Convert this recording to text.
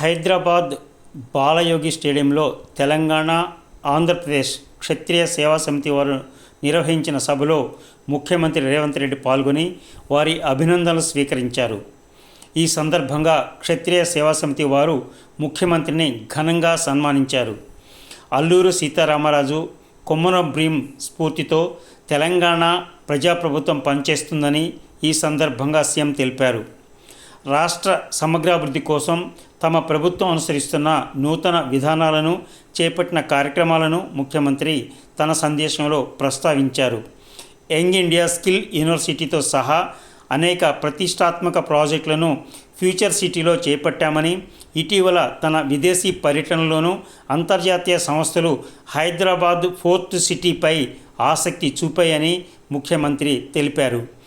హైదరాబాద్ బాలయోగి స్టేడియంలో తెలంగాణ ఆంధ్రప్రదేశ్ క్షత్రియ సేవా సమితి వారు నిర్వహించిన సభలో ముఖ్యమంత్రి రేవంత్ రెడ్డి పాల్గొని వారి అభినందనలు స్వీకరించారు. ఈ సందర్భంగా క్షత్రియ సేవా సమితి వారు ముఖ్యమంత్రిని ఘనంగా సన్మానించారు. అల్లూరు సీతారామరాజు కొమ్మన భీం స్ఫూర్తితో తెలంగాణ ప్రజాప్రభుత్వం పనిచేస్తుందని ఈ సందర్భంగా సీఎం తెలిపారు. రాష్ట్ర సమగ్రాభివృద్ధి కోసం తమ ప్రభుత్వం అనుసరిస్తున్న నూతన విధానాలను చేపట్టిన కార్యక్రమాలను ముఖ్యమంత్రి తన సందేశంలో ప్రస్తావించారు. యంగ్ ఇండియా స్కిల్ యూనివర్సిటీతో సహా అనేక ప్రతిష్టాత్మక ప్రాజెక్టులను ఫ్యూచర్ సిటీలో చేపట్టామని ఇటీవల తన విదేశీ పర్యటనలోనూ అంతర్జాతీయ సంస్థలు హైదరాబాద్ ఫోర్త్ సిటీపై ఆసక్తి చూపాయని ముఖ్యమంత్రి తెలిపారు.